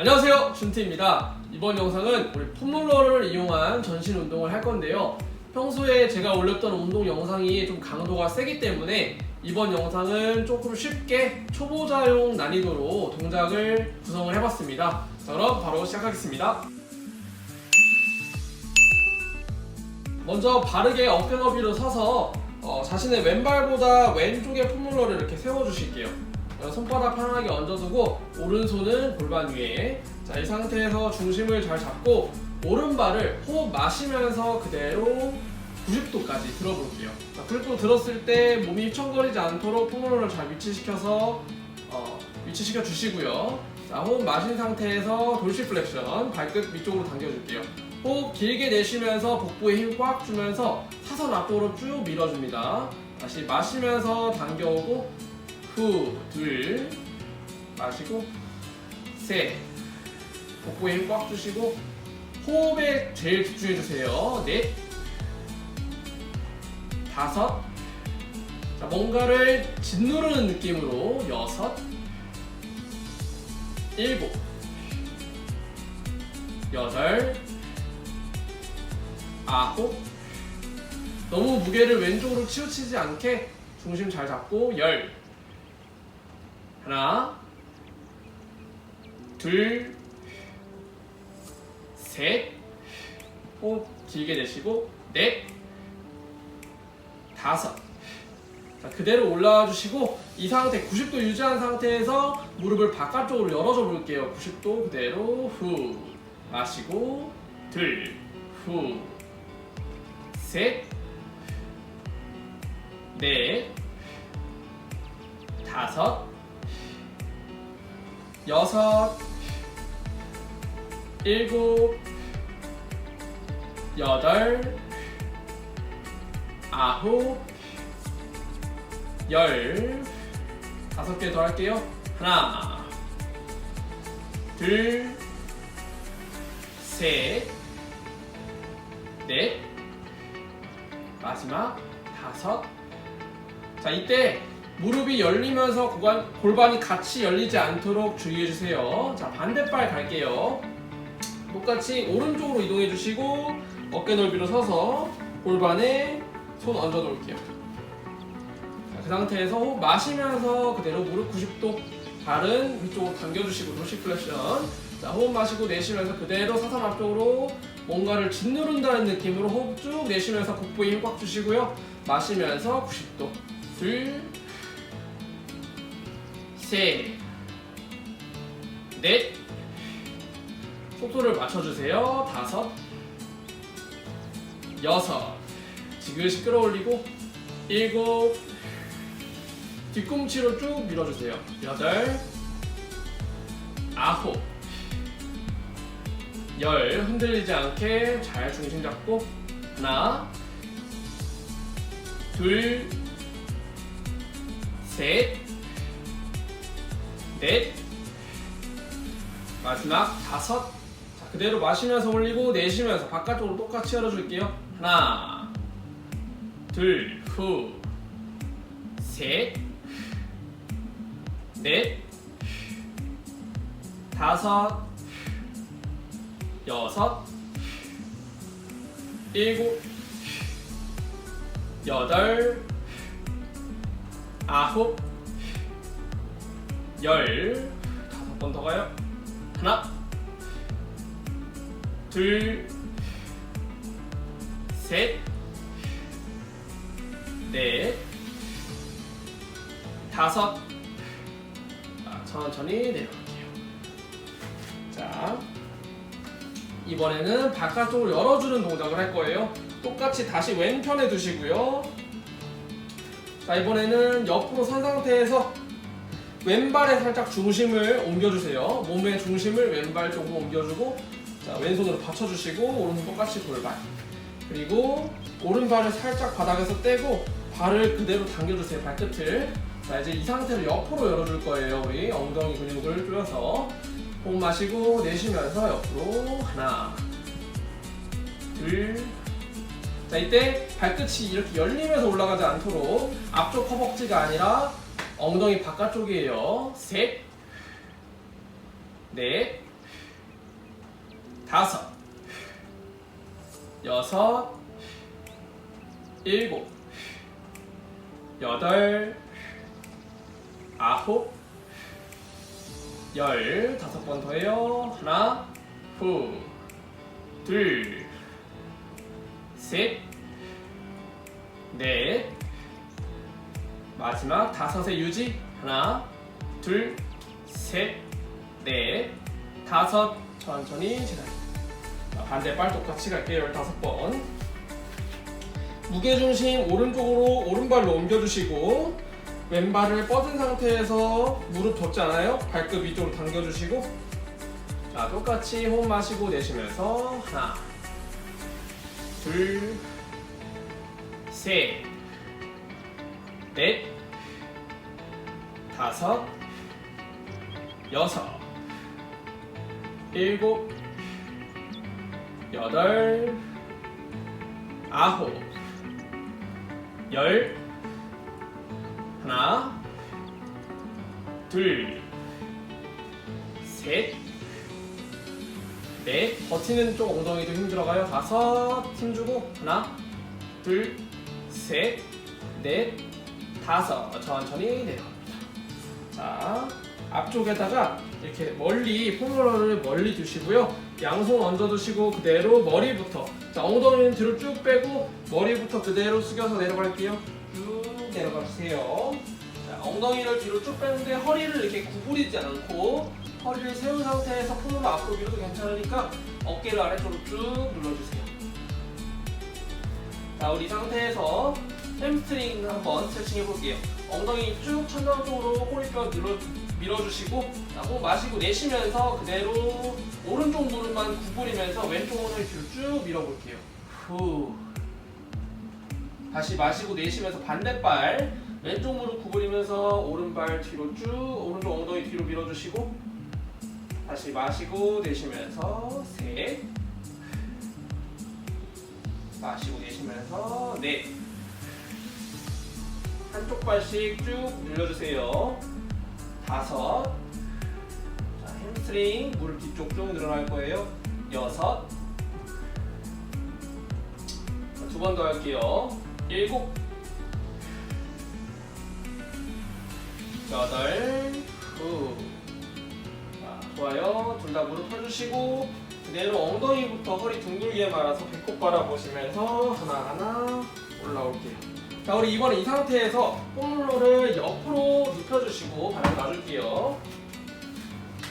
안녕하세요 준티입니다. 이번 영상은 우리 폼롤러를 이용한 전신 운동을 할 건데요. 평소에 제가 올렸던 운동 영상이 좀 강도가 세기 때문에 이번 영상은 조금 쉽게 초보자용 난이도로 동작을 구성을 해봤습니다. 자 그럼 바로 시작하겠습니다. 먼저 바르게 어깨 너비로 서서 어, 자신의 왼발보다 왼쪽에 폼롤러를 이렇게 세워주실게요. 어, 손바닥 편하게 얹어두고 오른손은 골반 위에. 자 이 상태에서 중심을 잘 잡고 오른발을 호흡 마시면서 그대로 90도까지 들어볼게요. 자, 90도 들었을 때 몸이 휘청거리지 않도록 폼롤러를 잘 위치시켜서 어, 위치시켜 주시고요. 자 호흡 마신 상태에서 돌시 플렉션 발끝 위쪽으로 당겨줄게요. 호흡 길게 내쉬면서 복부에 힘 꽉 주면서 사선 앞으로 쭉 밀어줍니다. 다시 마시면서 당겨오고 후, 둘, 마시고, 셋. 복부에 힘 꽉 주시고, 호흡에 제일 집중해 주세요. 넷, 다섯. 자, 뭔가를 짓누르는 느낌으로 여섯, 일곱, 여덟, 아홉. 너무 무게를 왼쪽으로 치우치지 않게 중심 잘 잡고 열. 하나, 둘, 셋, 호흡 길게 내쉬고 넷, 다섯. 자, 그대로 올라와 주시고 이 상태 90도 유지한 상태에서 무릎을 바깥쪽으로 열어줘 볼게요. 90도 그대로 후 마시고 둘, 후, 셋, 넷, 다섯. 여섯, 일곱, 여덟, 아홉, 열, 다섯 개 더 할게요. 하나, 둘, 셋, 넷, 마지막 다섯. 자, 이때 무릎이 열리면서 골반, 골반이 같이 열리지 않도록 주의해 주세요. 자, 반대발 갈게요. 똑같이 오른쪽으로 이동해 주시고 어깨 넓이로 서서 골반에 손 얹어 놓을게요. 자, 그 상태에서 호흡 마시면서 그대로 무릎 90도 발은 위쪽으로 당겨 주시고 도시 플렉션. 자, 호흡 마시고 내쉬면서 그대로 사선 앞쪽으로 뭔가를 짓누른다는 느낌으로 호흡 쭉 내쉬면서 복부에 힘 꽉 주시고요. 마시면서 90도. 둘, 셋, 넷, 속도를 맞춰주세요. 다섯, 여섯, 지그시 끌어올리고, 일곱, 뒤꿈치로 쭉 밀어주세요. 여덟, 아홉, 열, 흔들리지 않게 잘 중심 잡고, 하나, 둘, 셋, 넷, 마지막 다섯. 자, 그대로 마시면서 올리고 내쉬면서 바깥쪽으로 똑같이 열어줄게요. 하나, 둘, 후, 셋, 넷, 다섯, 여섯, 일곱, 여덟, 아홉, 열, 다섯 번 더 가요. 하나, 둘, 셋, 넷, 다섯. 자, 천천히 내려갈게요. 자, 이번에는 바깥쪽으로 열어주는 동작을 할 거예요. 똑같이 다시 왼편에 두시고요. 자, 이번에는 옆으로 선 상태에서 왼발에 살짝 중심을 옮겨주세요. 몸의 중심을 왼발 쪽으로 옮겨주고, 자, 왼손으로 받쳐주시고, 오른손 똑같이 골반. 그리고 오른발을 살짝 바닥에서 떼고, 발을 그대로 당겨주세요, 발끝을. 자, 이제 이 상태로 옆으로 열어줄 거예요. 우리 엉덩이 근육을 조여서. 호흡 마시고, 내쉬면서 옆으로. 하나, 둘, 자 이때 발끝이 이렇게 열리면서 올라가지 않도록 앞쪽 허벅지가 아니라 엉덩이 바깥쪽이에요. 셋, 넷, 다섯, 여섯, 일곱, 여덟, 아홉, 열. 다섯 번 더 해요. 하나, 후, 둘, 셋, 넷, 마지막 다섯의 유지. 하나, 둘, 셋, 넷, 다섯. 천천히 제자. 자, 반대 발 똑같이 갈게요. 15번. 무게중심 오른쪽으로 오른발로 옮겨주시고 왼발을 뻗은 상태에서 무릎 않아요? 발끝 위쪽으로 당겨주시고 자 똑같이 호흡 마시고 내쉬면서 하나 둘셋 넷 다섯 여섯 일곱 여덟 아홉 열 하나 둘 셋 넷. 버티는 쪽 엉덩이도 힘들어가요. 다섯 힘주고 하나 둘 셋 넷 다섯 천천히 내려갑니다. 자 앞쪽에다가 이렇게 멀리 폼롤러를 멀리 두시고요. 양손 얹어두시고 그대로 머리부터 자 엉덩이는 뒤로 쭉 빼고 머리부터 그대로 숙여서 내려갈게요. 쭉 내려가 주세요. 자, 엉덩이를 뒤로 쭉 빼는데 허리를 이렇게 구부리지 않고 허리를 세운 상태에서 폼롤러 앞으로 밀어도 괜찮으니까 어깨를 아래쪽으로 쭉 눌러주세요. 자 우리 이 상태에서 햄스트링 한번 스트레칭 해볼게요. 엉덩이 쭉 천장 쪽으로 꼬리뼈 늘어, 밀어주시고 자, 호흡 마시고 내쉬면서 그대로 오른쪽 무릎만 구부리면서 왼쪽 엉덩이 뒤로 쭉 밀어볼게요. 후. 다시 마시고 내쉬면서 반대발 왼쪽 무릎 구부리면서 오른발 뒤로 쭉 오른쪽 엉덩이 뒤로 밀어주시고 다시 마시고 내쉬면서 셋. 마시고 내쉬면서 넷 한쪽 발씩 쭉 늘려주세요. 다섯. 자, 햄스트링 무릎 뒤쪽 쭉 늘어날 거예요. 여섯. 두 번 더 할게요. 일곱. 여덟. 후 자, 좋아요. 둘 다 무릎 펴주시고 그대로 엉덩이부터 허리 둥글게 말아서 배꼽 바라보시면서 하나하나 올라올게요 자 우리 이번에 이 상태에서 폼롤러를 옆으로 눕혀주시고 바닥 놔줄게요.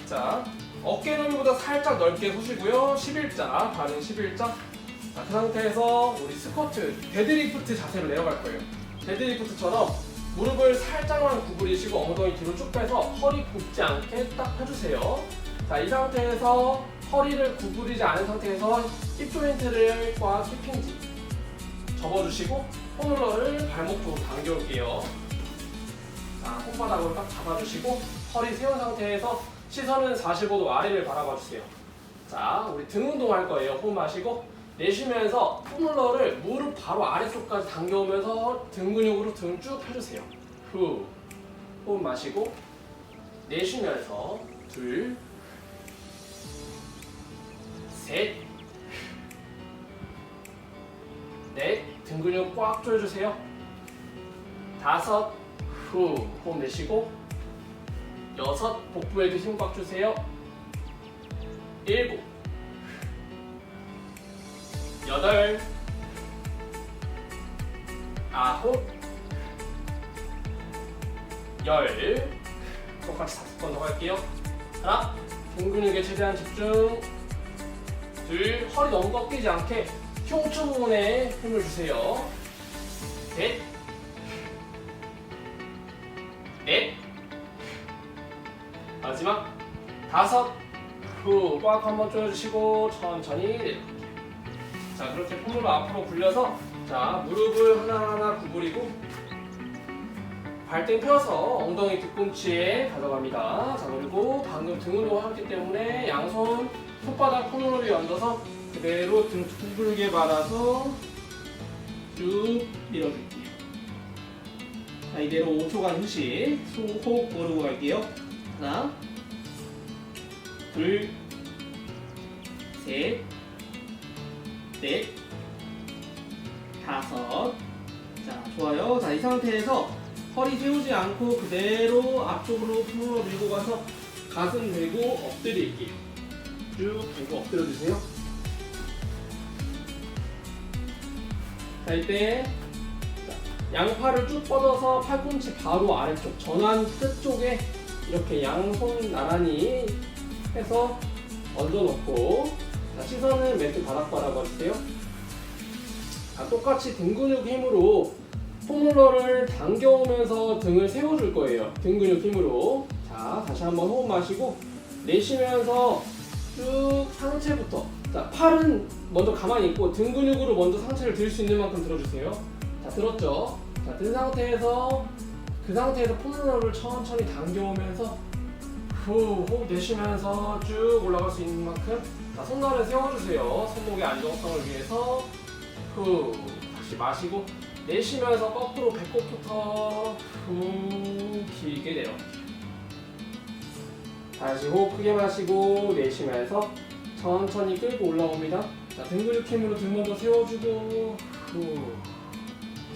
자 어깨 넓이보다 살짝 넓게 서시고요. 11자 발은 11자. 자, 그 상태에서 우리 스쿼트 데드리프트 자세로 내려갈 거예요. 데드리프트처럼 무릎을 살짝만 구부리시고 엉덩이 뒤로 쭉 빼서 허리 굽지 않게 딱 펴주세요. 자 이 상태에서 허리를 구부리지 않은 상태에서 힙 조인트를 꽉 힙힌지 접어주시고 폼롤러를 발목 쪽으로 당겨올게요. 자, 손바닥으로 딱 잡아주시고 허리 세운 상태에서 시선은 45도 아래를 바라봐주세요. 자, 우리 등 운동할 거예요. 호흡 마시고 내쉬면서 폼롤러를 무릎 바로 아래쪽까지 당겨오면서 등 근육으로 등 쭉 펴주세요. 후, 호흡 마시고 내쉬면서 둘, 셋, 넷, 등 근육 꽉 조여주세요. 다섯, 후, 호흡 내쉬고 여섯, 복부에도 힘 꽉 주세요. 일곱, 여덟, 아홉, 열, 똑같이 다섯 번더 갈게요. 하나, 등 근육에 최대한 집중. 둘, 허리 너무 꺾이지 않게 흉추 부분에 힘을 주세요. 셋, 넷, 마지막 다섯, 후, 꽉 한번 조여주시고 천천히 내려올게요. 자, 그렇게 폼으로 앞으로 굴려서 자 무릎을 하나하나 구부리고 발등 펴서 엉덩이 뒤꿈치에 가져갑니다. 자, 그리고 방금 등 운동을 했기 때문에 양손 손바닥 폼으로 위에 얹어서 그대로 등 둥글게 말아서 쭉 밀어줄게요. 자, 이대로 5초간 휴식. 호흡 고르고 갈게요. 하나, 둘, 셋, 넷, 다섯. 자, 좋아요. 자, 이 상태에서 허리 세우지 않고 그대로 앞쪽으로 품으로 밀고 가서 가슴 대고 엎드릴게요. 쭉 대고 엎드려 주세요. 자, 이때 자, 양팔을 쭉 뻗어서 팔꿈치 바로 아래쪽 전완 끝 쪽에 이렇게 양손 나란히 해서 얹어놓고 자, 시선은 매트 바닥 바라봐주세요. 자, 똑같이 등 근육 힘으로 포뮬러를 당겨오면서 등을 세워줄 거예요. 등 근육 힘으로. 자, 다시 한번 호흡 마시고 내쉬면서 쭉 상체부터. 자, 팔은 먼저 가만히 있고 등 근육으로 먼저 상체를 들 수 있는 만큼 들어주세요. 자, 들었죠? 자, 든 상태에서 그 상태에서 포뮬러를 천천히 당겨오면서 후 호흡 내쉬면서 쭉 올라갈 수 있는 만큼 자, 손날을 세워주세요. 손목의 안정성을 위해서 후 다시 마시고 내쉬면서 거꾸로 배꼽부터 후 길게 내려올게요. 다시 호흡 크게 마시고 내쉬면서 천천히 끌고 올라옵니다. 자, 등 근육 힘으로 등 먼저 세워주고 후.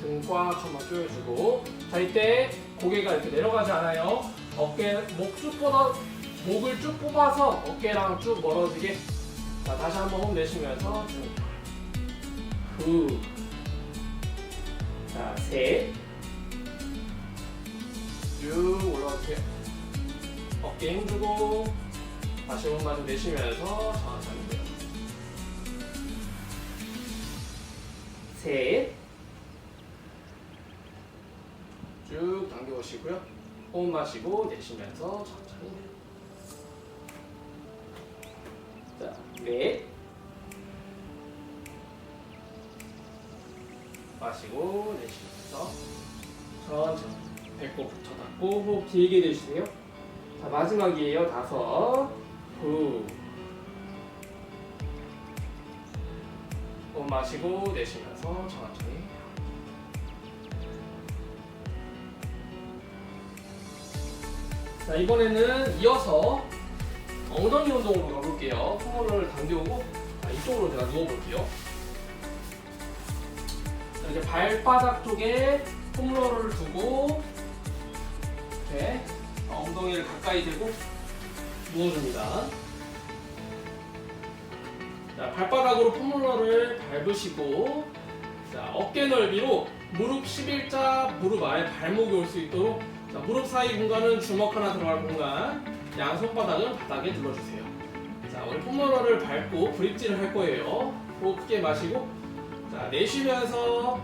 등꽉 한번 조여주고 자 이때 고개가 이렇게 내려가지 않아요. 어깨 목 쭉 뻗어 목을 쭉 뽑아서 어깨랑 쭉 멀어지게 자 다시 한번 호흡 내쉬면서 쭉 후. 자, 셋. 쭉 올라가주세요. 어깨 힘주고, 다시 호흡 마저 내쉬면서 천천히 셋. 쭉 당겨오시고요. 호흡 마시고 내쉬면서 천천히. 자, 넷. 마시고 내쉬면서 천천히 배꼽부터 닫고 호흡 길게 내쉬세요. 자 마지막이에요. 다섯. 후. 호흡 마시고 내쉬면서 천천히. 자 이번에는 이어서 엉덩이 운동으로 가볼게요. 손을 당겨오고 자, 이쪽으로 제가 누워볼게요. 자, 이제 발바닥 쪽에 폼롤러를 두고 이렇게 엉덩이를 가까이 대고 누워줍니다. 자, 발바닥으로 폼롤러를 밟으시고 자, 어깨 넓이로 무릎 11자 무릎 아래 발목이 올 수 있도록 자, 무릎 사이 공간은 주먹 하나 들어갈 공간 양 손바닥은 바닥에 눌러주세요. 자, 우리 폼롤러를 밟고 브릿지를 할 거예요. 호흡 크게 마시고 자, 내쉬면서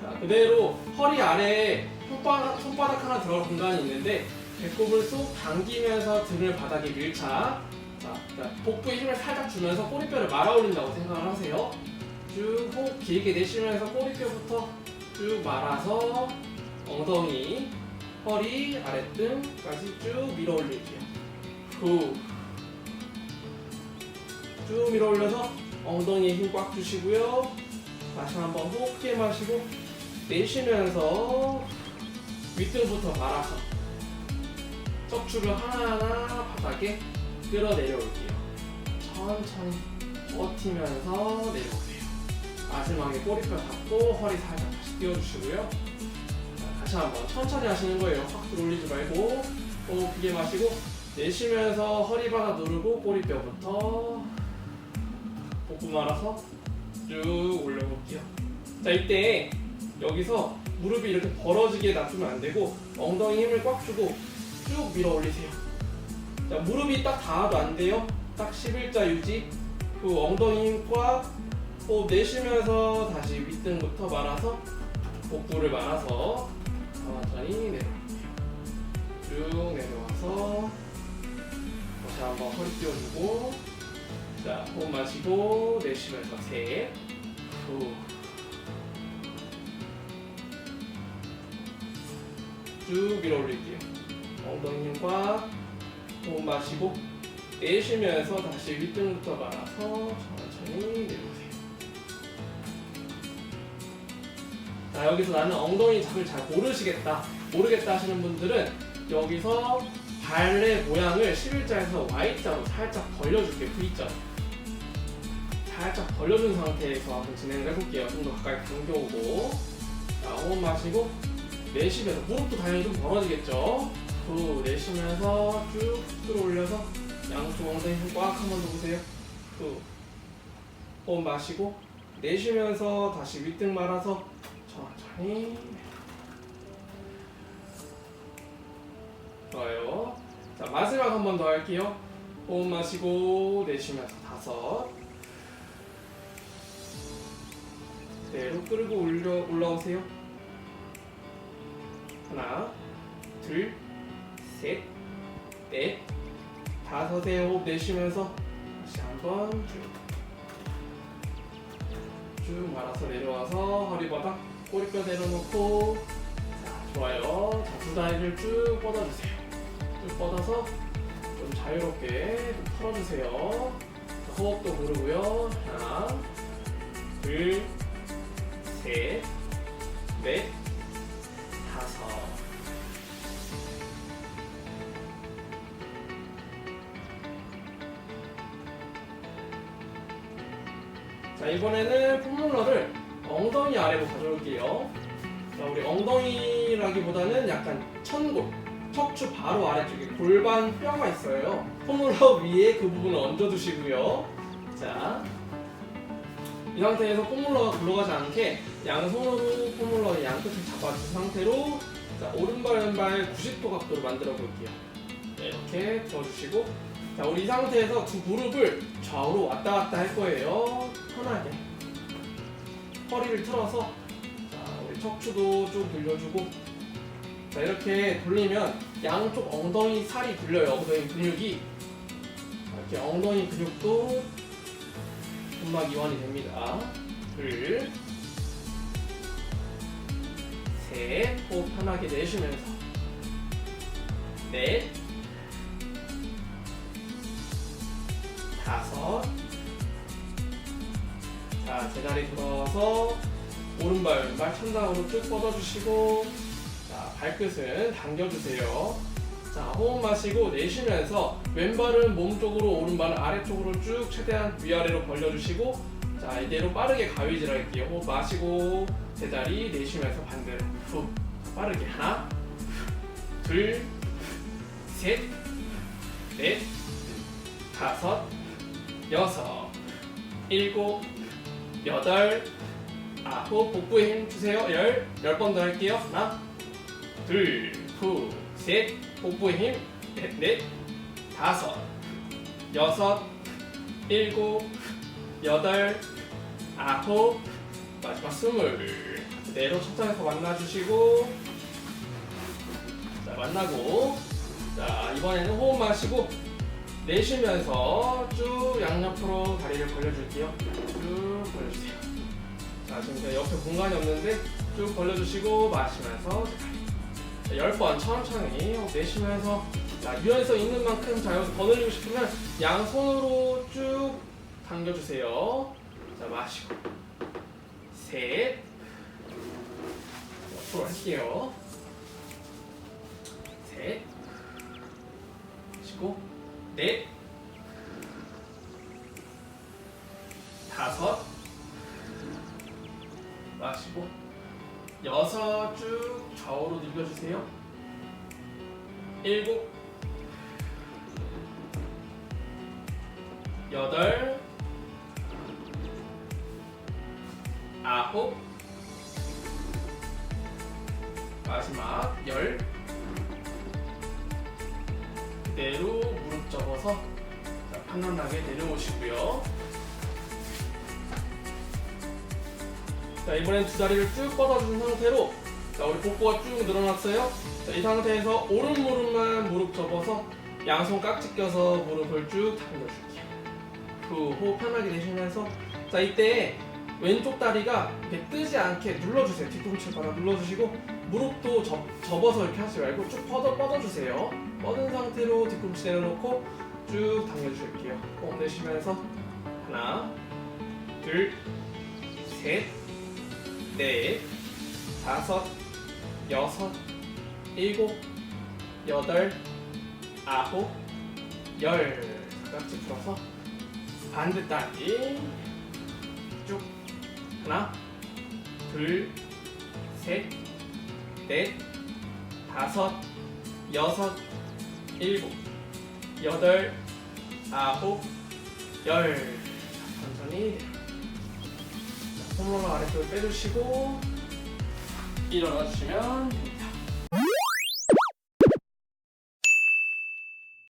자, 그대로 허리 아래에 손바닥, 손바닥 하나 들어갈 공간이 있는데 배꼽을 쏙 당기면서 등을 바닥에 밀착. 자, 자, 복부에 힘을 살짝 주면서 꼬리뼈를 말아 올린다고 생각을 하세요. 쭉 호흡 길게 내쉬면서 꼬리뼈부터 쭉 말아서 엉덩이, 허리, 아랫등까지 쭉 밀어 올릴게요. 후. 쭉 밀어 올려서 엉덩이에 힘 꽉 주시고요. 다시 한번 호흡 크게 마시고 내쉬면서 윗등부터 말아서 척추를 하나하나 바닥에 끌어내려 올게요. 천천히 버티면서 내려오세요. 마지막에 꼬리뼈 닫고 허리 살짝 다시 띄워주시고요. 자, 다시 한번 천천히 하시는 거예요. 확 들어올리지 말고 호흡 크게 마시고 내쉬면서 허리 바닥 누르고 꼬리뼈부터 복부 말아서 쭉 올려볼게요. 자 이때 여기서 무릎이 이렇게 벌어지게 놔두면 안 되고 엉덩이 힘을 꽉 주고 쭉 밀어 올리세요. 자 무릎이 딱 닿아도 안 돼요. 딱 11자 유지. 그 엉덩이 힘 꽉. 호흡 내쉬면서 다시 윗등부터 말아서 복부를 말아서 천천히 내려올게요. 쭉 내려와서 다시 한번 허리 띄워주고 자 호흡 마시고 내쉬면서 셋 후. 쭉 밀어 올릴게요. 엉덩이 힘과 호흡 마시고 내쉬면서 다시 윗등부터 말아서 천천히 내려오세요. 자 여기서 나는 엉덩이 잡을 잘 모르시겠다 모르겠다 하시는 분들은 여기서 발의 모양을 11자에서 Y자로 살짝 벌려줄게요 V자로 살짝 벌려준 상태에서 한번 진행을 해볼게요. 좀 더 가까이 당겨오고 자, 호흡 마시고 내쉬면서 무릎도 당연히 좀 벌어지겠죠. 후 내쉬면서 쭉 끌어올려서 양쪽 엉덩이 힘꽉 한번 넣으세요. 후 호흡 마시고 내쉬면서 다시 윗등 말아서 천천히 좋아요. 자 마지막 한 번 더 할게요. 호흡 마시고 내쉬면서 다섯 그대로 끌고 올려 올라오세요. 하나, 둘, 셋, 넷, 다섯에 호흡 내쉬면서 다시 한번 쭉, 쭉 말아서 내려와서 허리 바닥 꼬리뼈 내려놓고 자 좋아요. 자두 다리를 쭉 뻗어주세요. 쭉 뻗어서 좀 자유롭게 좀 털어주세요. 자, 호흡도 고르고요. 하나, 둘, 셋, 넷, 이번에는 폼롤러를 엉덩이 아래로 가져올게요. 자 우리 엉덩이라기보다는 약간 천골, 척추 바로 아래쪽에 골반 뼈가 있어요. 폼롤러 위에 그 부분을 얹어두시고요. 자. 이 상태에서 폼롤러가 굴러가지 않게 양손으로 폼롤러의 양끝을 잡아준 상태로 자, 오른발 왼발 90도 각도로 만들어 볼게요. 네, 이렇게 들어주시고 자 우리 이 상태에서 두 무릎을 좌우로 왔다 갔다 할 거예요. 편하게 허리를 틀어서 자 우리 척추도 쭉 늘려주고 자 이렇게 돌리면 양쪽 엉덩이 살이 굴려요. 엉덩이 근육이 이렇게 엉덩이 근육도 근막 이완이 됩니다. 둘, 셋, 호흡 편하게 내쉬면서 넷, 다섯, 자 제자리 돌아와서 오른발 왼발 천장으로 쭉 뻗어주시고 자 발끝은 당겨주세요. 자 호흡 마시고 내쉬면서 왼발은 몸 쪽으로 오른발은 아래쪽으로 쭉 최대한 위아래로 벌려주시고 자 이대로 빠르게 가위질 할게요. 호흡 마시고 제자리 내쉬면서 반대로 후 빠르게 하나 둘 셋 넷 다섯 여섯 일곱 여덟 아홉 복부에 힘 주세요. 열 열 번 더 할게요. 하나 둘 후 셋 복부에 힘 넷, 넷 다섯 여섯 일곱 여덟 아홉 마지막 스물. 그대로 첫장에서 만나주시고 자 만나고 자 이번에는 호흡 마시고 내쉬면서 쭉 양옆으로 다리를 벌려줄게요. 쭉 벌려주세요 자 지금 제가 옆에 공간이 없는데 쭉 벌려주시고 마시면서 자, 10번 천천히 내쉬면서 자 유연성 있는 만큼 자 여기서 더 늘리고 싶으면 양손으로 쭉 당겨주세요. 자 마시고. 셋. 옆으로 할게요. 셋. 마시고. 넷. 다섯 마시고 여섯 쭉 좌우로 늘려주세요. 일곱 여덟 아홉 마지막 열. 그대로 무릎 접어서 자, 편안하게 내려오시고요 자 이번엔 두 다리를 쭉 뻗어준 상태로 자 우리 복부가 쭉 늘어났어요. 자, 이 상태에서 오른 무릎만 무릎 접어서 양손 깍지 껴서 무릎을 쭉 당겨줄게요. 후 호흡 편하게 내쉬면서 자 이때 왼쪽 다리가 이렇게 뜨지 않게 눌러주세요. 뒤꿈치 바라 눌러주시고 무릎도 접, 접어서 이렇게 하지 말고 쭉 뻗어, 뻗어주세요. 뻗은 상태로 뒤꿈치 내려놓고 쭉 당겨줄게요. 호흡 내쉬면서 하나 둘 셋 넷, 다섯, 여섯, 일곱, 여덟, 아홉, 열. 깍지 풀어서 반대 다리 쭉 하나 둘 셋, 넷, 다섯, 여섯, 일곱, 여덟, 아홉, 열. 천천히. 손목을 아래쪽으로 빼주시고 일어나 주시면 됩니다.